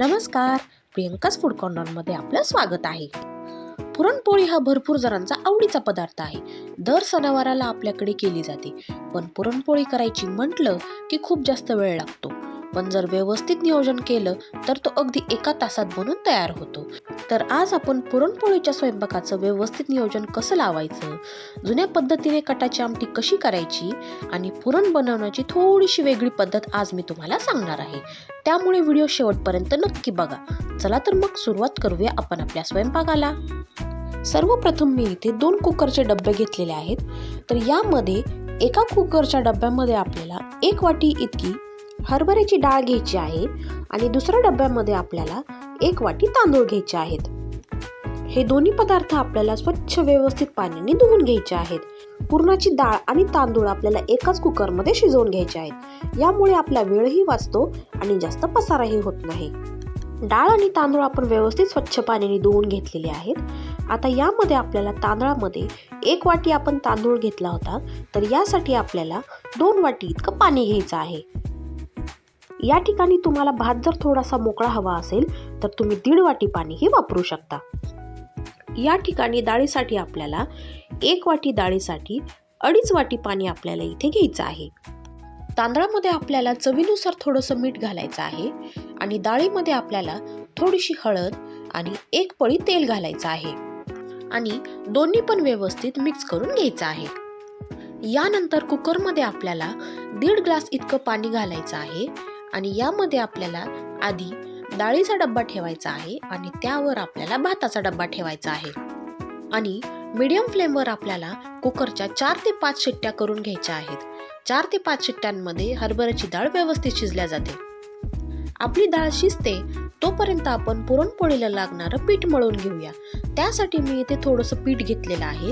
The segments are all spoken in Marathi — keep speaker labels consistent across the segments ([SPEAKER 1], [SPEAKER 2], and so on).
[SPEAKER 1] नमस्कार. प्रियंकाच फूड कॉर्नरमध्ये आपलं स्वागत आहे. पुरणपोळी हा भरपूर जणांचा आवडीचा पदार्थ आहे. दर सणावाराला आपल्याकडे केली जाते. पण पुरणपोळी करायची म्हटलं की खूप जास्त वेळ लागतो. पण जर व्यवस्थित नियोजन केलं तर तो अगदी एका तासात बनून तयार होतो. तर आज आपण पुरणपोळीच्या स्वयंपाकाचं व्यवस्थित नियोजन कसं लावायचं? जुन्या पद्धतीने कटाची आमटी कशी करायची? आणि पुरण बनवण्याची थोडीशी वेगळी पद्धत आज मी तुम्हाला सांगणार आहे. त्यामुळे व्हिडिओ शेवटपर्यंत नक्की बघा. चला तर मग सुरुवात करूया आपण आपल्या स्वयंपाकाला. सर्वप्रथम मी इथे दोन कुकरचे डबे घेतलेले आहेत. तर यामध्ये एका कुकरच्या डब्यामध्ये आपल्याला एक वाटी इतकी हरभऱ्याची डाळ घ्यायची आहे आणि दुसऱ्या डब्यामध्ये आपल्याला एक वाटी तांदूळ घ्यायचे आहेत. हे दोन्ही पदार्थ आपल्याला स्वच्छ व्यवस्थित पाण्याने धुवून घ्यायचे आहेत. पुरणाची डाळ आणि तांदूळ आपल्याला एकाच कुकरमध्ये शिजवून घ्यायचे आहेत. यामुळे आपला वेळही वाचतो आणि जास्त पसाराही होत नाही. डाळ आणि तांदूळ आपण व्यवस्थित स्वच्छ पाण्याने धुवून घेतलेले आहेत. आता यामध्ये आपल्याला तांदळामध्ये एक वाटी आपण तांदूळ घेतला होता. तर यासाठी आपल्याला दोन वाटी इतकं पाणी घ्यायचं आहे. या ठिकाणी तुम्हाला भात जर थोडासा मोकळा हवा असेल तर तुम्ही दीड वाटी पाणीही वापरू शकता. या ठिकाणी डाळीसाठी आपल्याला एक वाटी डाळीसाठी अडीच वाटी पाणी आपल्याला इथे घ्यायचं आहे. तांदळामध्ये आपल्याला चवीनुसार थोडंसं मीठ घालायचं आहे आणि डाळीमध्ये आपल्याला थोडीशी हळद आणि एक पळी तेल घालायचं आहे आणि दोन्ही पण व्यवस्थित मिक्स करून घ्यायचं आहे. यानंतर कुकरमध्ये आपल्याला दीड ग्लास इतकं पाणी घालायचं आहे आणि यामध्ये आपल्याला आधी डाळीचा डब्बा ठेवायचा आहे आणि त्यावर आपल्याला भाताचा डब्बा ठेवायचा आहे. आणि मीडियम फ्लेमवर आपल्याला कुकरच्या चार ते पाच शिट्ट्या करून घ्यायच्या आहेत. चार ते पाच शिट्ट्यांमध्ये हरभऱ्याची डाळ व्यवस्थित शिजल्या जाते. आपली डाळ शिजते तोपर्यंत आपण पुरणपोळीला लागणारं पीठ मळून घेऊया. त्यासाठी मी इथे थोडंसं पीठ घेतलेलं आहे.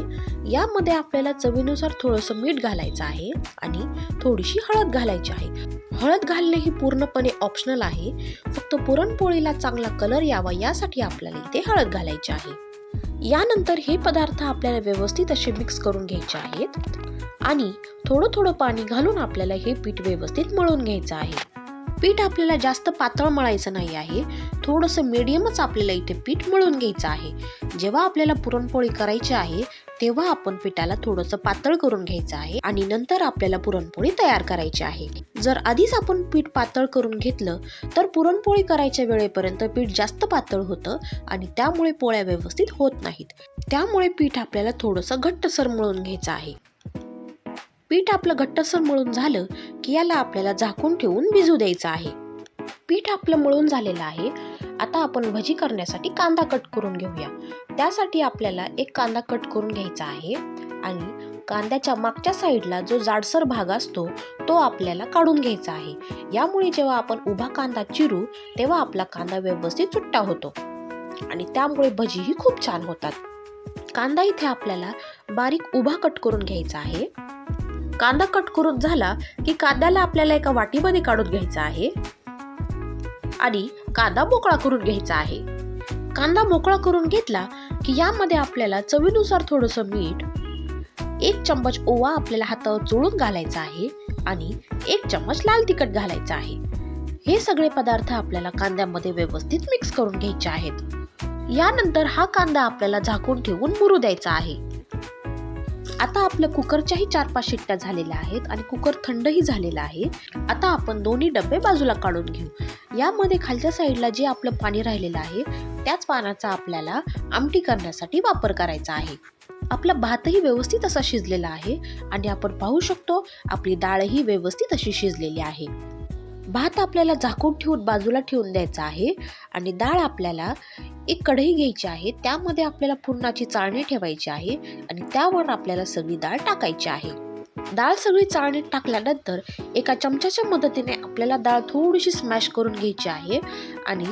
[SPEAKER 1] यामध्ये आपल्याला चवीनुसार थोडंसं मीठ घालायचं आहे आणि थोडीशी हळद घालायची आहे. हळद घालणे ही पूर्णपणे ऑप्शनल आहे. फक्त पुरणपोळीला चांगला कलर यावा यासाठी आपल्याला इथे हळद घालायची आहे. यानंतर हे पदार्थ आपल्याला व्यवस्थित असे मिक्स करून घ्यायचे आहेत. आणि थोडं थोडं पाणी घालून आपल्याला हे पीठ व्यवस्थित मळून घ्यायचं आहे. पीठ आपल्याला जास्त पातळ मळायचं नाही आहे. थोडंसं मीडियमच आपल्याला इथे पीठ मळून घ्यायचं आहे. जेव्हा आपल्याला पुरणपोळी करायची आहे तेव्हा आपण पिठाला थोडंसं पातळ करून घ्यायचं आहे आणि नंतर आपल्याला पुरणपोळी तयार करायची आहे. जर आधीच आपण पीठ पातळ करून घेतलं तर पुरणपोळी करायच्या वेळेपर्यंत पीठ जास्त पातळ होतं आणि त्यामुळे पोळ्या व्यवस्थित होत नाहीत. त्यामुळे पीठ आपल्याला थोडंसं घट्टसर मळून घ्यायचं आहे. पीठ आपलं घट्टसर मळून झालं की याला आपल्याला झाकून ठेवून भिजू द्यायचं आहे. पीठ आपलं मळून झालेलं आहे. आता आपण भजी करण्यासाठी कांदा कट करून घेऊया. त्यासाठी आपल्याला एक कांदा कट करून घ्यायचा आहे आणि कांद्याच्या मागच्या साईडला जो जाडसर भाग असतो तो आपल्याला काढून घ्यायचा आहे. यामुळे जेव्हा आपण उभा कांदा चिरू तेव्हा आपला कांदा व्यवस्थित सुट्टा होतो आणि त्यामुळे भजीही खूप छान होतात. कांदा इथे आपल्याला बारीक उभा कट करून घ्यायचा आहे. कांदा कट करून झाला की कांद्याला आपल्याला एका वाटीमध्ये काढून घ्यायचा आहे. आणि कांदा मोकळा करून घ्यायचा आहे. कांदा मोकळा करून घेतला की यामध्ये आपल्याला चवीनुसार थोडंसं मीठ एक चम्मच ओवा आपल्याला हातावर चोळून घालायचा आहे आणि एक चम्मच लाल तिखट घालायचा आहे. हे सगळे पदार्थ आपल्याला कांद्यामध्ये व्यवस्थित मिक्स करून घ्यायचे आहेत. यानंतर हा कांदा आपल्याला झाकून ठेवून मुरू द्यायचा आहे. आता आपल्या कुकरच्याही चार पाच शिट्ट्या झालेल्या आहेत आणि कुकर थंडही झालेला आहे. आता आपण दोन्ही डबे बाजूला काढून घेऊ. यामध्ये खालच्या साईडला जे आपलं पाणी राहिलेलं आहे त्याच पाण्याचा आपल्याला आमटी करण्यासाठी वापर करायचा आहे. आपला भातही व्यवस्थित असा शिजलेला आहे आणि आपण पाहू शकतो आपली डाळही व्यवस्थित अशी शिजलेली आहे. भात आपल्याला झाकून ठेवून बाजूला ठेवून द्यायचा आहे आणि डाळ आपल्याला एक कढई घ्यायची आहे. त्यामध्ये आपल्याला पुरणाची चाळणी ठेवायची आहे आणि त्यावर आपल्याला सगळी डाळ टाकायची आहे. डाळ सगळी चाळणीत टाकल्यानंतर एका चमच्याच्या मदतीने आपल्याला डाळ थोडीशी स्मॅश करून घ्यायची आहे आणि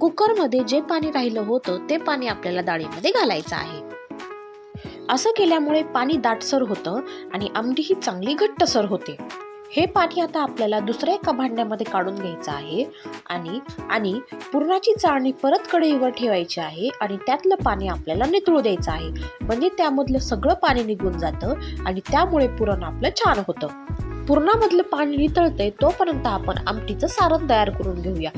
[SPEAKER 1] कुकरमध्ये जे पाणी राहिलं होतं ते पाणी आपल्याला डाळीमध्ये घालायचं आहे. असं केल्यामुळे पाणी दाटसर होतं आणि आमटी ही चांगली घट्टसर होते. हे पाणी आता आपल्याला दुसऱ्या एका भांड्यामध्ये काढून घ्यायचं आहे. आणि आणि पुरणाची चाळणी परत कढईवर ठेवायची आहे आणि त्यातलं पाणी आपल्याला नितळू द्यायचं आहे. म्हणजे त्यामधलं सगळं पाणी निघून जातं आणि त्यामुळे पुरण आपलं छान होतं. पुरणामधलं पाणी नितळतंय तोपर्यंत आपण आमटीचं सारण तयार करून घेऊया.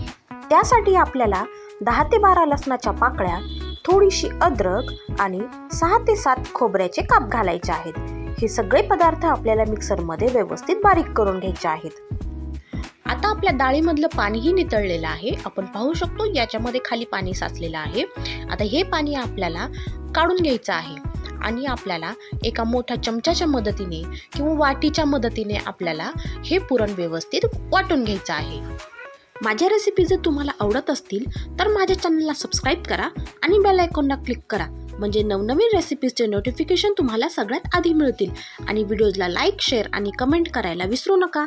[SPEAKER 1] त्यासाठी आपल्याला दहा ते बारा लसणाच्या पाकळ्या थोडीशी अद्रक आणि सहा ते सात खोबऱ्याचे काप घालायचे आहेत. हे सगळे पदार्थ आपल्याला मिक्सरमध्ये व्यवस्थित बारीक करून घ्यायचे आहेत. आता आपल्या डाळीमधलं पाणीही नितळलेलं आहे. आपण पाहू शकतो याच्यामध्ये खाली पाणी साचलेलं आहे. आता हे पाणी आपल्याला काढून घ्यायचं आहे आणि आपल्याला एका मोठ्या चमच्याच्या मदतीने किंवा वाटीच्या मदतीने आपल्याला हे पुरण व्यवस्थित वाटून घ्यायचं आहे. माझ्या रेसिपी जर तुम्हाला आवडत असतील तर माझ्या चॅनलला सबस्क्राईब करा आणि बेल आयकॉनला क्लिक करा. म्हणजे नवनवीन रेसिपीजचे नोटिफिकेशन तुम्हाला सगळ्यात आधी मिळतील. आणि व्हिडिओजला लाईक शेअर आणि कमेंट करायला विसरू नका.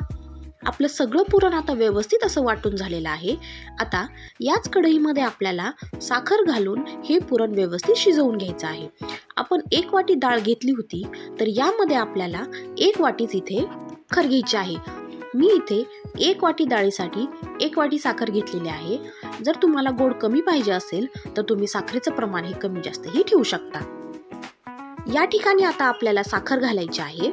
[SPEAKER 1] आपलं सगळं पुरण आता व्यवस्थित असं वाटून झालेलं आहे. आता याच कढईमध्ये आपल्याला साखर घालून हे पुरण व्यवस्थित शिजवून घ्यायचं आहे. आपण एक वाटी डाळ घेतली होती तर यामध्ये आपल्याला एक वाटीच इथे खरगीची आहे. मी इथे एक वाटी डाळीसाठी एक वाटी साखर घेतलेली आहे. जर तुम्हाला गोड कमी पाहिजे असेल तर तुम्ही साखरेचं प्रमाण हे कमी जास्तही ठेवू शकता. या ठिकाणी आता आपल्याला साखर घालायची आहे.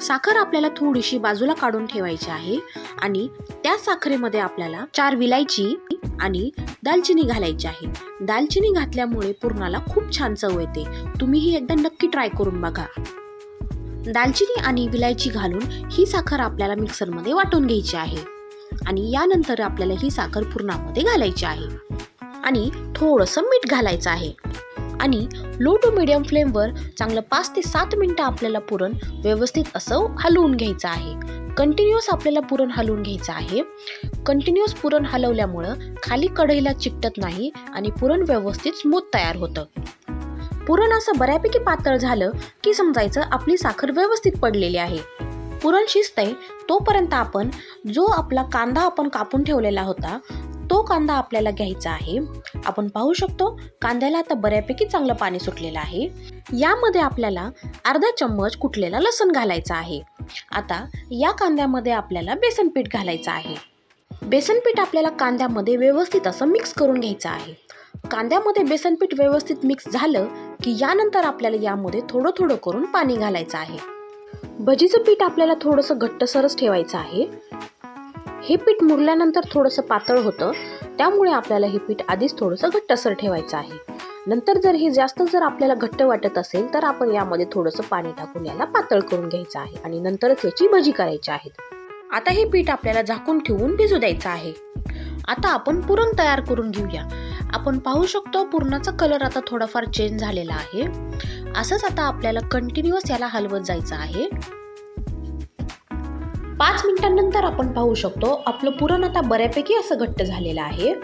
[SPEAKER 1] साखर आपल्याला थोडीशी बाजूला काढून ठेवायची आहे आणि त्या साखरेमध्ये आपल्याला चार विलायची आणि दालचिनी घालायची आहे. दालचिनी घातल्यामुळे पुरणाला खूप छान चव येते. तुम्ही ही एकदा नक्की ट्राय करून बघा. दालचिनी आणि विलायची घालून ही साखर आपल्याला मिक्सरमध्ये वाटून घ्यायची आहे. आणि यानंतर आपल्याला ही साखर पुरणामध्ये घालायची आहे. आणि थोडंसं मीठ घालायचं आहे. आणि लो टू मिडियम फ्लेमवर चांगलं पाच ते सात मिनटं आपल्याला पुरण व्यवस्थित असं हलवून घ्यायचं आहे. कंटिन्युअस आपल्याला पुरण हलवून घ्यायचं आहे. कंटिन्युअस पुरण हलवल्यामुळं खाली कढईला चिकटत नाही आणि पुरण व्यवस्थित स्मूथ तयार होतं. पुरण असं बऱ्यापैकी पातळ झालं की समजायचं आपली साखर व्यवस्थित पडलेली आहे. पुरण शिजतंय तोपर्यंत आपण जो आपला कांदा आपण कापून ठेवलेला होता तो कांदा आपल्याला घ्यायचा आहे. आपण पाहू शकतो कांद्याला आता बऱ्यापैकी चांगलं पाणी सुटलेलं आहे. यामध्ये आपल्याला अर्धा चम्मच कुटलेला लसण घालायचा आहे. आता या कांद्यामध्ये आपल्याला बेसन पीठ घालायचं आहे. बेसन पीठ आपल्याला कांद्यामध्ये व्यवस्थित असं मिक्स करून घ्यायचं आहे. कांद्यामध्ये बेसन पीठ व्यवस्थित मिक्स झालं की यानंतर आपल्याला यामध्ये थोडं थोडं करून पाणी घालायचं आहे. भजीचं पीठ आपल्याला थोडंसं घट्टसरच ठेवायचं आहे. हे पीठ मुरल्यानंतर थोडंसं पातळ होतं त्यामुळे आपल्याला हे पीठ आधीच थोडंसं घट्टसर ठेवायचं आहे. नंतर जर हे जास्त जर आपल्याला घट्ट वाटत असेल तर आपण यामध्ये थोडंसं पाणी टाकून याला पातळ करून घ्यायचं आहे आणि नंतरच याची भजी करायची आहेत आता हे पीठ आपल्याला झाकून ठेवून भिजू द्यायचं आहे. आता आपण पुरण तयार करून घेऊया. आपण पाहू शकतो पुरणाचा कलर आता थोडाफार चेंज झालेला आहे. असंच आता आपल्याला कंटिन्युअस याला हलवत जायचं आहे. पाच मिनिटांनंतर आपण पाहू शकतो आपलं पुरण आता बऱ्यापैकी असं घट्ट झालेलं आहे.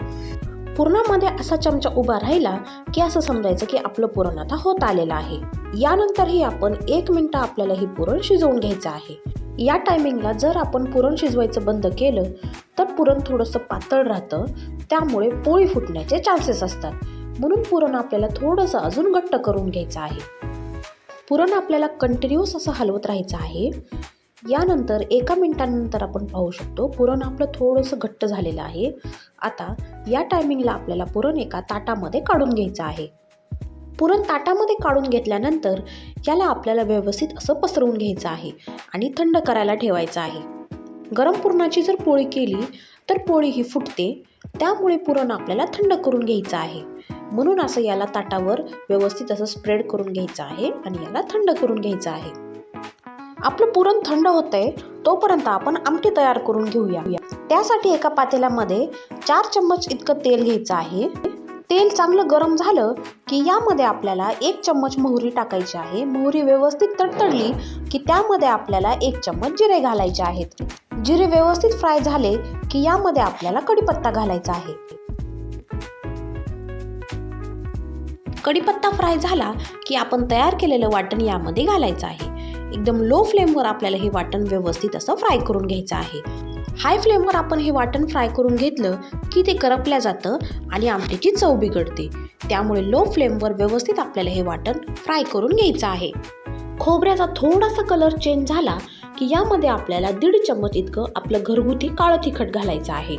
[SPEAKER 1] पुरणामध्ये असा चमचा उभा राहिला की असं समजायचं की आपलं पुरण आता होत आलेलं आहे. यानंतरही आपण एक मिनटं आपल्याला हे पुरण शिजवून घ्यायचं आहे. या टायमिंगला जर आपण पुरण शिजवायचं बंद केलं तर पुरण थोडंसं पातळ राहतं त्यामुळे पोळी फुटण्याचे चान्सेस असतात. म्हणून पुरण आपल्याला थोडंसं अजून घट्ट करून घ्यायचं आहे. पुरण आपल्याला कंटिन्युअस असं हलवत राहायचं आहे. यानंतर एका मिनिटानंतर आपण पाहू शकतो पुरण आपलं थोडंसं घट्ट झालेलं आहे. आता या टायमिंगला आपल्याला पुरण एका ताटामध्ये काढून घ्यायचं आहे. पुरण ताटामध्ये काढून घेतल्यानंतर याला आपल्याला व्यवस्थित असं पसरवून घ्यायचं आहे आणि थंड करायला ठेवायचं आहे. गरम पुरणाची जर पोळी केली तर पोळी ही फुटते. त्यामुळे पुरण आपल्याला थंड करून घ्यायचं आहे. म्हणून असं याला ताटावर व्यवस्थित असं स्प्रेड करून घ्यायचं आहे आणि याला थंड करून घ्यायचं आहे. आपलं पुरण थंड होतंय तोपर्यंत आपण आमटी तयार करून घेऊया. त्यासाठी एका पातेल्यामध्ये चार चम्मच इतकं तेल घ्यायचं आहे. तेल चांगलं गरम झालं की यामध्ये आपल्याला एक चम्मच मोहरी टाकायची आहे. मोहरी व्यवस्थित तडतडली की त्यामध्ये आपल्याला एक चम्मच जिरे घालायचे आहेत. जिरे व्यवस्थित फ्राय झाले की यामध्ये आपल्याला कढीपत्ता घालायचा आहे. कढीपत्ता फ्राय झाला की आपण तयार केलेलं वाटण यामध्ये घालायचं आहे. एकदम लो फ्लेमवर आपल्याला हे वाटण व्यवस्थित असं फ्राय करून घ्यायचं आहे. हाय फ्लेमवर आपण हे वाटण फ्राय करून घेतलं की ते करपल्या जातं आणि आमटीची चव बिघडते. त्यामुळे लो फ्लेमवर व्यवस्थित आपल्याला हे वाटण फ्राय करून घ्यायचं आहे. खोबऱ्याचा थोडासा कलर चेंज झाला की यामध्ये आपल्याला दीड चम्मच इतकं आपलं घरगुती काळं तिखट घालायचं आहे.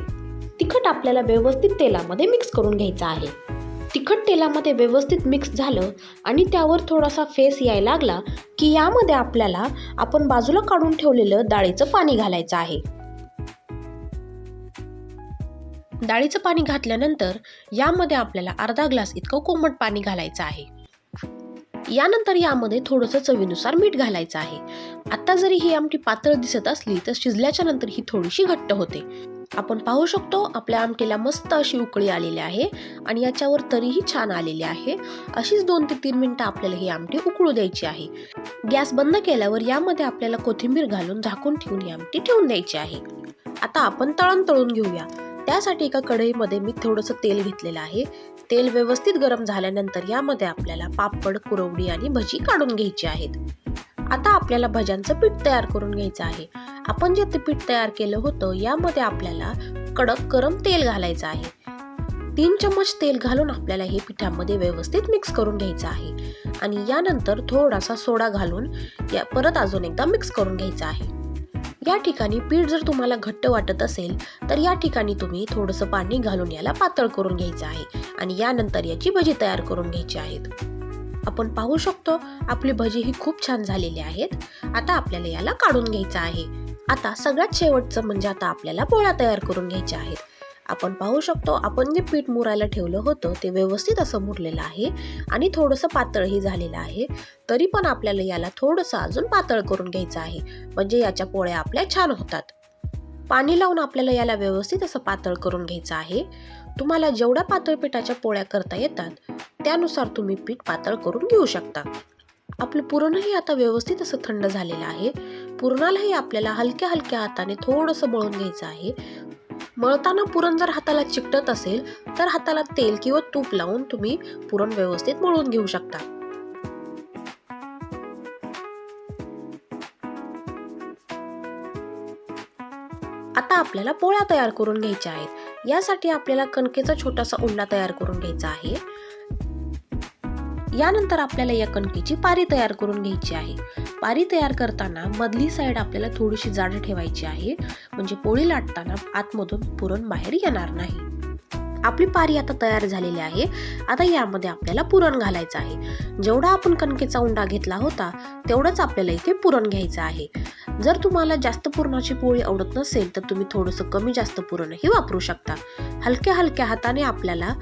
[SPEAKER 1] तिखट आपल्याला व्यवस्थित तेलामध्ये मिक्स करून घ्यायचं आहे. तिखट तेलामध्ये व्यवस्थित मिक्स झालं आणि त्यावर थोडासा फेस यायला लागला की यामध्ये आपल्याला आपण बाजूला काढून ठेवलेलं डाळीचं पाणी घालायचं आहे. डाळीचं पाणी घातल्यानंतर यामध्ये आपल्याला अर्धा ग्लास इतकं कोमट पाणी घालायचं आहे. यानंतर यामध्ये थोडंसं चवीनुसार मीठ घालायचं आहे. आता जरी ही आमटी पातळ दिसत असली तर शिजल्याच्या नंतर ही थोडीशी घट्ट होते. आपण पाहू शकतो आपल्या आमटीला मस्त अशी उकळी आलेली आहे आणि याच्यावर तरीही छान आलेली आहे. अशीच दोन ते तीन मिनटं आपल्याला ही आमटी उकळू द्यायची आहे. गॅस बंद केल्यावर यामध्ये आपल्याला कोथिंबीर घालून झाकून ठेवून ही आमटी ठेवून द्यायची आहे. आता आपण तळण तळून घेऊया. त्यासाठी एका कढईमध्ये मी थोडंसं तेल घेतलेलं आहे. तेल व्यवस्थित गरम झाल्यानंतर यामध्ये आपल्याला पापड कुरवडी आणि भजी काढून घ्यायची आहेत. आता आपल्याला भज्यांचं पीठ तयार करून घ्यायचं आहे. आपण जे ते पीठ तयार केलं होतं यामध्ये आपल्याला कडक गरम तेल घालायचं आहे. तीन चम्मच तेल घालून आपल्याला हे पिठामध्ये व्यवस्थित मिक्स करून घ्यायचं आहे. आणि यानंतर थोडासा सोडा घालून या परत अजून एकदा मिक्स करून घ्यायचा आहे. या ठिकाणी पीठ जर तुम्हाला घट्ट वाटत असेल तर या ठिकाणी तुम्ही थोडंसं पाणी घालून याला पातळ करून घ्यायचं आहे आणि यानंतर याची भजी तयार करून घ्यायची आहेत. आपण पाहू शकतो आपली भजी ही खूप छान झालेली आहेत. आता आपल्याला याला काढून घ्यायचं आहे. आता सगळ्यात शेवटचं म्हणजे आता आपल्याला पोळ्या तयार करून घ्यायच्या आहेत. आपण पाहू शकतो आपण जे पीठ मुरायला ठेवलं होतं ते व्यवस्थित असं मुरलेलं आहे आणि थोडंसं पातळही झालेलं आहे. तरी पण आपल्याला याला थोडंसं अजून पातळ करून घ्यायचं आहे म्हणजे याच्या पोळ्या आपल्या छान होतात. पाणी लावून आपल्याला याला व्यवस्थित असं पातळ करून घ्यायचं आहे. तुम्हाला जेवढ्या पातळ पिठाच्या पोळ्या करता येतात त्यानुसार तुम्ही पीठ पातळ करून घेऊ शकता. आपलं पुरणही आता व्यवस्थित असं थंड झालेलं आहे. पुरणालाही आपल्याला हलक्या हलक्या हाताने थोडंसं मळून घ्यायचं आहे. मळताना पुरण जर हाताला चिकटत असेल तर हाताला तेल किंवा तूप लावून तुम्ही पुरण व्यवस्थित मळून घेऊ शकता. आता आपल्याला पोळ्या तयार करून घ्यायच्या आहेत. यासाठी आपल्याला कणकेचा छोटासा उंडा तयार करून घ्यायचा आहे. यानंतर आपल्याला या कणकेची पारी तयार करून घ्यायची आहे. पारी तयार करताना मधली साईड आपल्याला थोडीशी जाड ठेवायची आहे. म्हणजे पोळी लाटताना आतमधून पुरण बाहेर येणार नाही. आपली पारी आता तयार झालेली आहे. आता यामध्ये आपल्याला पुरण घालायचं आहे. जेवढा आपण कणकेचा उंडा घेतला होता तेवढंच आपल्याला इथे पुरण घ्यायचं आहे. जर तुम्हाला जास्त पुरणाची पोळी आवडत नसेल तर तुम्ही थोडंसं कमी जास्त पुरणही वापरू शकता. हलक्या हलक्या हाताने आपल्याला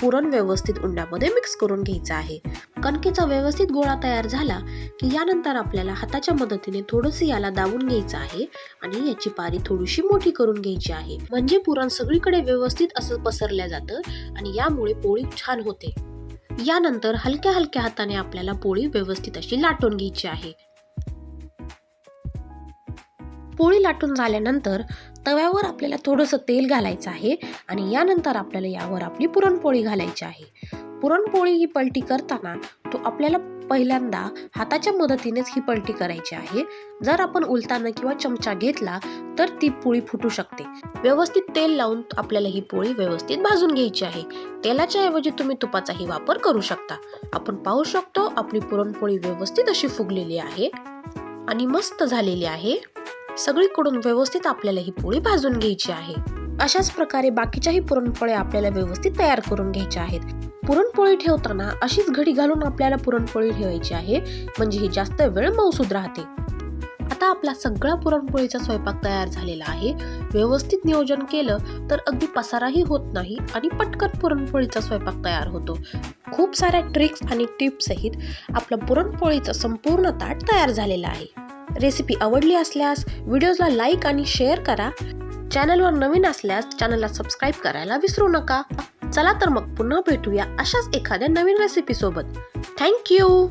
[SPEAKER 1] पुरण व्यवस्थित उंड्यामध्ये मिक्स करून घ्यायचं आहे. कणकेचा व्यवस्थित गोळा तयार झाला की यानंतर आपल्याला हाताच्या मदतीने थोडंसं याला दाबून घ्यायचं आहे आणि याची पारी थोडीशी मोठी करून घ्यायची आहे. म्हणजे पुरण सगळीकडे व्यवस्थित असं पसरल्या जातं आणि यामुळे पोळी छान होते. यानंतर हलक्या हलक्या हाताने आपल्याला पोळी व्यवस्थित अशी लाटून घ्यायची आहे. पोळी लाटून झाल्यानंतर तव्यावर आपल्याला थोडंसं तेल घालायचं आहे आणि यानंतर आपल्याला यावर आपली पुरणपोळी घालायची आहे. पुरणपोळी ही पलटी करताना तो आपल्याला पहिल्यांदा हाताच्या मदतीनेच ही पलटी करायची आहे. जर आपण उलताना किंवा चमचा घेतला तर ती पोळी फुटू शकते. व्यवस्थित तेल लावून आपल्याला ही पोळी व्यवस्थित भाजून घ्यायची आहे. तेलाच्या ऐवजी तुम्ही तुपाचाही वापर करू शकता. आपण पाहू शकतो आपली पुरणपोळी व्यवस्थित अशी फुगलेली आहे आणि मस्त झालेली आहे. सगळीकडून व्यवस्थित आपल्याला ही पोळी भाजून घ्यायची आहे. अशाच प्रकारे बाकीच्याही पुरणपोळ्या आपल्याला व्यवस्थित तयार करून घ्यायच्या आहेत. पुरणपोळी ठेवताना अशीच घडी घालून आपल्याला पुरणपोळी ठेवायची आहे म्हणजे ही जास्त वेळ मौसूद राहते. आता आपला सगळा पुरणपोळीचा स्वयंपाक तयार झालेला आहे. व्यवस्थित नियोजन केलं तर अगदी पसाराही होत नाही आणि पटकन पुरणपोळीचा स्वयंपाक तयार होतो. खूप साऱ्या ट्रिक्स आणि टिप्स सहित आपला पुरणपोळीचा संपूर्ण ताट तयार झालेला आहे. रेसिपी आवडली असल्यास व्हिडिओजला लाईक आणि शेअर करा. चॅनलवर नवीन असल्यास चॅनलला सबस्क्राईब करायला विसरू नका. चला तर मग पुन्हा भेटूया अशाच एखाद्या नवीन रेसिपीसोबत. थँक्यू